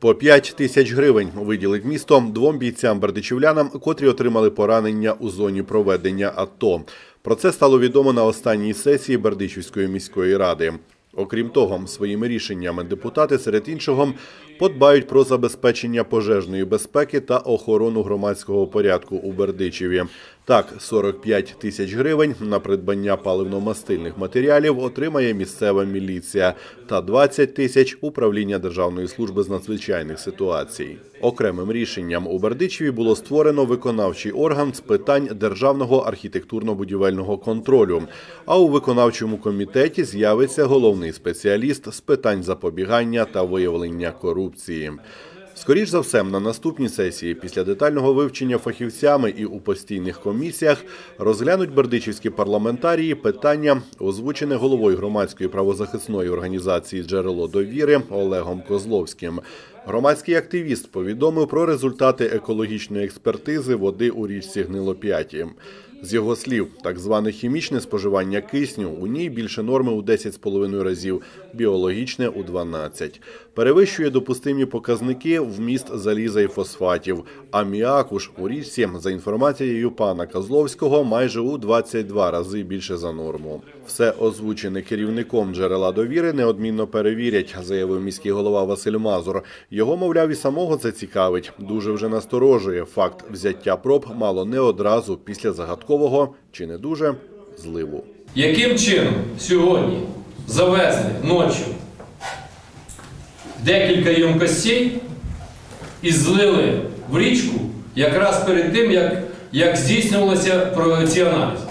По 5 тисяч гривень виділить місто двом бійцям-бердичівлянам, котрі отримали поранення у зоні проведення АТО. Про це стало відомо на останній сесії Бердичівської міської ради. Окрім того, своїми рішеннями депутати серед іншого подбають про забезпечення пожежної безпеки та охорону громадського порядку у Бердичеві. Так, 45 тисяч гривень на придбання паливно-мастильних матеріалів отримає місцева міліція та 20 тисяч управління Державної служби з надзвичайних ситуацій. Окремим рішенням у Бердичеві було створено виконавчий орган з питань державного архітектурно-будівельного контролю. А у виконавчому комітеті з'явиться головний спеціаліст з питань запобігання та виявлення корупції. Скоріш за все, на наступній сесії, після детального вивчення фахівцями і у постійних комісіях, розглянуть бердичівські парламентарії питання, озвучене головою громадської правозахисної організації Джерело довіри Олегом Козловським. Громадський активіст повідомив про результати екологічної експертизи води у річці Гнилоп'яті. З його слів, так зване хімічне споживання кисню у ній більше норми у 10,5 разів, біологічне у 12. Перевищує допустимі показники вміст заліза і фосфатів. Аміаку ж у річці, за інформацією пана Козловського, майже у 22 рази більше за норму. Все озвучене керівником джерела довіри неодмінно перевірять, заявив міський голова Василь Мазур. Його, мовляв, і самого це цікавить. Дуже вже насторожує факт взяття проб мало не одразу після загадкового чи не дуже зливу. Яким чином сьогодні завезли ночі декілька ємкостей і злили в річку якраз перед тим, як, як здійснювалися ці аналізи?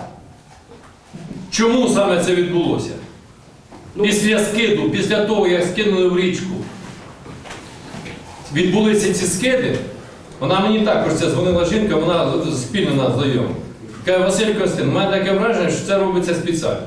Чому саме це відбулося? Після скиду, після того, як скинули в річку, відбулися ці скиди, вона мені також це дзвонила жінка, вона спільно нас знайома. Каже, Василь Костин, у мене таке враження, що це робиться спеціально.